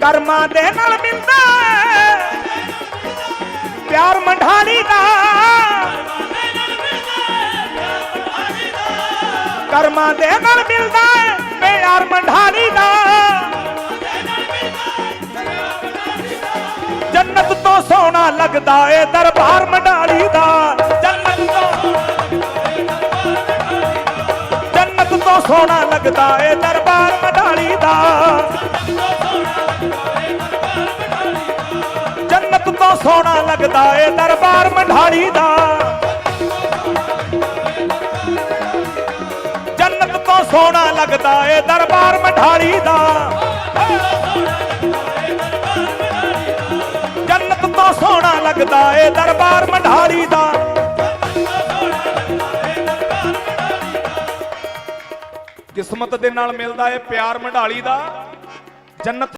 ਕਰਮਾਂ ਦੇ ਨਾਲ ਮਿਲਦਾ ਪਿਆਰ ਮੰਢਾਲੀ ਦਾ। ਕਰਮਾਂ ਦੇ ਨਾਲ ਮਿਲਦਾ ਪਿਆਰ ਮੰਢਾਲੀ ਦਾ। ਜੰਨਤ ਤੋਂ ਸੋਹਣਾ ਲੱਗਦਾ ਏ ਦਰਬਾਰ ਮੰਢਾਲੀ ਦਾ। ਜੰਨਤ ਤੋਂ ਜੰਨਤ ਤੋਂ ਸੋਹਣਾ ਲੱਗਦਾ ਏ ਦਰਬਾਰ ਮੰਢਾਲੀ ਦਾ। ਜੰਨਤ ਸੋਹਣਾ ਲੱਗਦਾ ਏ ਦਰਬਾਰ ਮੰਢਾਲੀ ਦਾ। ਜੰਨਤ ਤੋਂ ਸੋਹਣਾ ਲੱਗਦਾ ਏ ਦਰਬਾਰ ਮੰਢਾਲੀ ਦਾ। ਜੰਨਤ ਤੋਂ ਸੋਹਣਾ ਲੱਗਦਾ ਏ ਦਰਬਾਰ ਮੰਢਾਲੀ ਦਾ। ਕਿਸਮਤ ਦੇ ਨਾਲ ਮਿਲਦਾ ਏ ਪਿਆਰ ਮੰਢਾਲੀ ਦਾ। ਜੰਨਤ